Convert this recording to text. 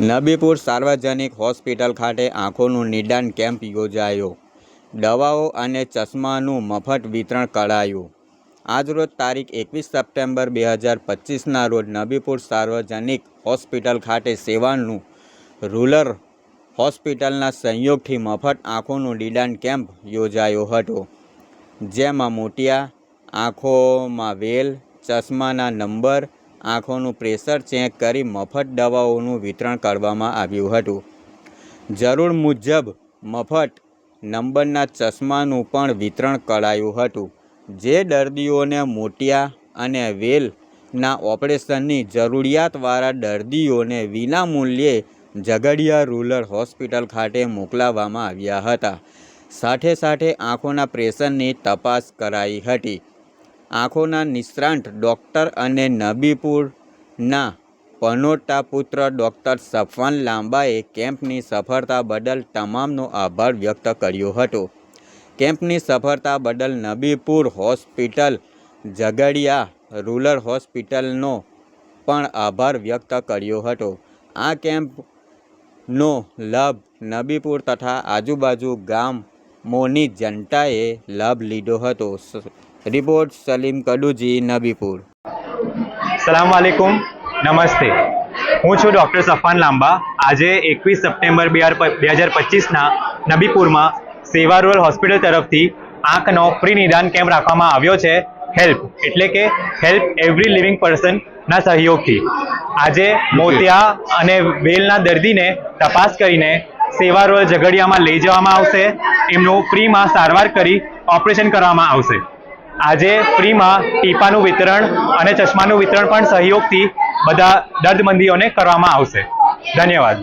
નબીપુર સાર્વજનિક હોસ્પિટલ ખાતે આંખોનું નિદાન કેમ્પ યોજાયો. દવાઓ અને ચશ્માનું મફત વિતરણ કરાયું. આજરોજ તારીખ એકવીસ સપ્ટેમ્બર બે હજાર પચીસના રોજ નબીપુર સાર્વજનિક હોસ્પિટલ ખાતે સેવાનું રૂરલ હોસ્પિટલના સંયોગથી મફત આંખોનું નિદાન કેમ્પ યોજાયો હતો. જેમાં મોતિયા આંખોમાં વેલ, ચશ્માના નંબર આંખોનું પ્રેશર ચેક કરી મફત દવાઓનું વિતરણ કરવામાં આવ્યું હતું. જરૂર મુજબ, મફત નંબરના ચશ્માનું પણ વિતરણ કરાયું હતું, જે દર્દીઓને મોતિયા અને વેલના ઓપરેશનની જરૂરિયાતવાળા દર્દીઓને વિનામૂલ્યે ઝઘડિયા રૂરલ હોસ્પિટલ ખાતે મોકલાવવામાં આવ્યા હતા. સાથે સાથે આંખોના પ્રેશરની તપાસ કરાઈ હતી. આંખોના નિષ્ણાંત ડૉક્ટર અને નબીપુરના પનોટા પુત્ર ડૉક્ટર સફવાન લાંબાએ કેમ્પની સફળતા બદલ તમામનો આભાર વ્યક્ત કર્યો હતો. કેમ્પની સફળતા બદલ નબીપુર હોસ્પિટલ ઝઘડિયા રૂરલ હોસ્પિટલનો પણ આભાર વ્યક્ત કર્યો હતો. આ કેમ્પનો લાભ નબીપુર તથા આજુબાજુ ગામોની જનતાએ લાભ લીધો હતો. રિપોર્ટ સલીમ કડુજી, નબીપુર. સલામ વાલેકુમ નમસ્તે. હું છું ડૉક્ટર સફાન લાંબા. આજે એકવીસ સપ્ટેમ્બર બે હજાર પચીસના નબીપુરમાં સેવા રૂરલ હોસ્પિટલ તરફથી આંખનો ફ્રી નિદાન કેમ્પ રાખવામાં આવ્યો છે. હેલ્પ, એટલે કે હેલ્પ એવરી લિવિંગ પર્સનના સહયોગથી. આજે મોતિયા અને વેલના દર્દીને તપાસ કરીને સેવા રોલ ઝઘડિયામાં લઈ જવામાં આવશે. એમનું ફ્રીમાં સારવાર કરી ઓપરેશન કરવામાં આવશે. આજે ફ્રીમાં ટીપાનું વિતરણ અને ચશ્માનું વિતરણ પણ સહયોગથી બધા દર્દમંદીઓને કરવામાં આવશે. ધન્યવાદ.